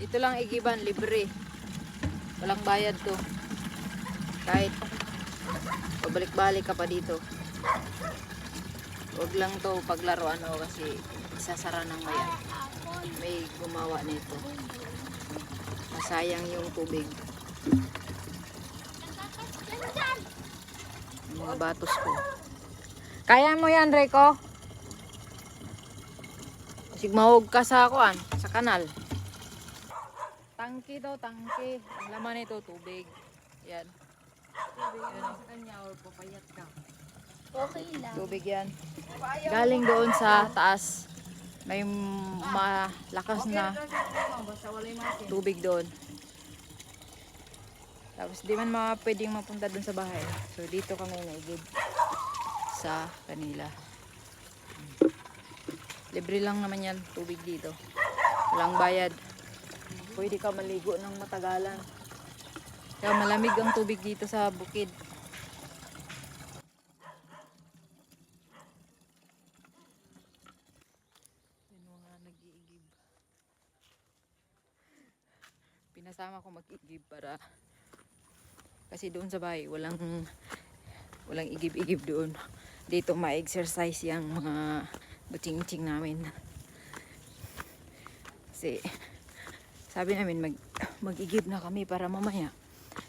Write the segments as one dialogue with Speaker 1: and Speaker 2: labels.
Speaker 1: Ito lang igiban, libre. Walang bayad to. Kahit pabalik-balik ka pa dito. Huwag lang to paglaruan o kasi isasara ng mayan. May gumawa nito. Masayang yung tubig. Yung Mga batos ko. Kaya mo yan, Rico? Sigmahog ka sa kuan, sa kanal. Tangki daw, tangki. Ang laman nito, tubig. Yan. Yan ang sa kanya, or papayat ka.
Speaker 2: Okay lang.
Speaker 1: Tubig yan. Galing doon sa taas. May malakas na tubig doon. Tapos di man mga pwedeng mapunta doon sa bahay. So dito kami naigib sa kanila. Libre lang naman yan tubig dito. Walang bayad. Pwede ka maligo ng matagalan. Kaya malamig ang tubig dito sa bukid. Yun mga nag-iigib. Pinasama ko mag-igib para kasi doon sa bahay walang walang igib-igib doon. Dito ma-exercise yung mga buting-ting namin. Kasi sabi namin mag mag-igib na kami para mamaya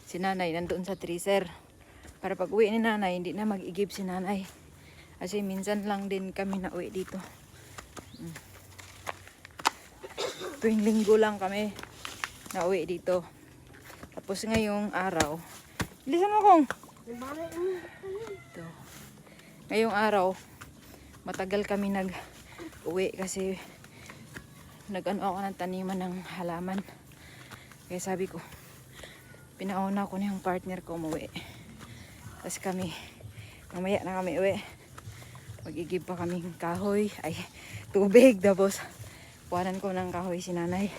Speaker 1: si nanay nandoon sa treeser. Para pag uwi ni nanay, hindi na mag-igib si nanay. Kasi minsan lang din kami na uwi dito. tuwing linggo lang kami na uwi dito. Tapos ngayong araw, bilisan mo kong. Ito. Ngayong araw, matagal kami nag uwi kasi nag-ano ako ng taniman ng halaman. Kaya sabi ko, pinauna ko na yung partner ko umuwi. Tapos kami, mamaya na kami uwi. Magigib pa kaming kahoy, ay tubig, tapos kuhanan ko ng kahoy si nanay.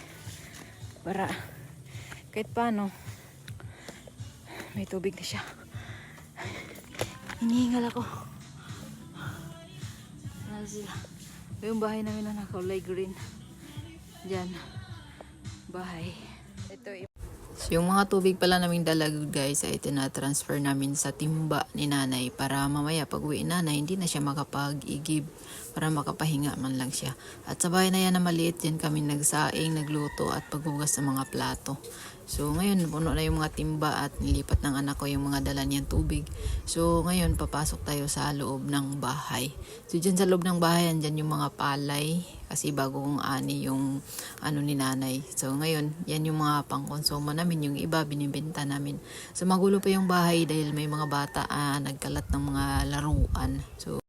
Speaker 1: Para kahit paano may tubig na siya. Hinihingal ako. Ano sila? Yung bahay namin na nakulay green dyan bahay ito So, yung mga tubig pala naming dalag guys ay tina-transfer namin sa timba ni nanay para mamaya pag uwi nanay hindi na siya makapag-igib para makapahinga man lang siya. At sa bahay na yan na maliit yan kami nagsaing, nagluto at paghugas ng mga plato. So ngayon puno na yung mga timba at nilipat ng anak ko yung mga dala niyang tubig. So ngayon papasok tayo sa loob ng bahay. So dyan sa loob ng bahay andyan yung mga palay kasi bago kong ani yung ano ni nanay. So ngayon yan yung mga pangkonsumo namin yung iba binibenta namin. So magulo pa yung bahay dahil may mga bata ah, nagkalat ng mga laruan. So